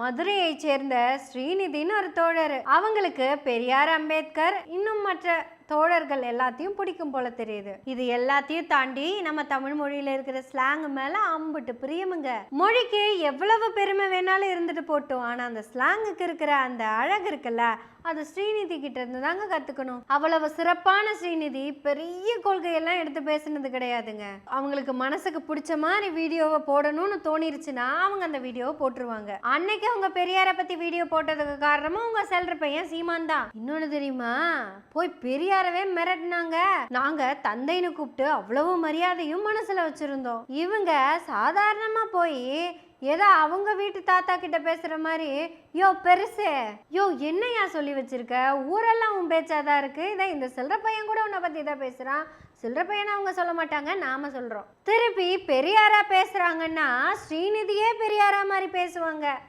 மதுரையைச் சேர்ந்த ஸ்ரீநிதின்னு ஒரு தோழர். அவங்களுக்கு பெரியார் அம்பேத்கர் இன்னும் மற்ற தோழர்கள் எல்லாத்தையும் பிடிக்கும் போல தெரியுது. இது எல்லாத்தையும் தாண்டி நம்ம தமிழ் மொழியில இருக்கிற ஸ்லாங் மேல அம்புட்டு பிரியமுங்க. மொழிக்கு எவ்வளவு பெருமை வேணாலும் இருந்துட்டு போட்டோம். ஆனா அந்த ஸ்லாங்குக்கு இருக்கிற அந்த அழகு இருக்குல்ல அது ஸ்ரீநிதி கிட்ட இருந்து தாங்க கத்துக்கணும். அவ்வளவு சிறப்பான ஸ்ரீநிதி பெரிய கொள்கையெல்லாம் எடுத்து பேசுனது கிடையாதுங்க. அவங்களுக்கு மனசுக்கு பிடிச்ச மாதிரி வீடியோவை போடணும்னு தோணிருச்சுன்னா அவங்க அந்த வீடியோவை போட்டுருவாங்க. அன்னைக்கு அவங்க பெரியாரை பத்தி வீடியோ போட்டதுக்கு காரணமும் உங்க செல்ற பையன் சீமான் தான். இன்னொன்னு தெரியுமா? போய் பெரியாரவே மிரட்டினாங்க. நாங்க தந்தைன்னு கூப்பிட்டு அவ்வளவு மரியாதையும் மனசுல வச்சிருந்தோம். இவங்க சாதாரணமா போய் ஏதோ அவங்க வீட்டு தாத்தா கிட்ட பேசுற மாதிரி யோ பெருசு யோ என்னையா சொல்லி வச்சிருக்க? ஊரெல்லாம் உன் பேச்சாதான் இருக்கு. இதை இந்த சில்லற பையன் கூட உன்னை பத்தி தான் பேசுறான். சில்லற பையனை அவங்க சொல்ல மாட்டாங்க நாம சொல்றோம். திருப்பி பெரியாரா பேசுறாங்கன்னா ஸ்ரீநிதியே பெரியாரா மாதிரி பேசுவாங்க.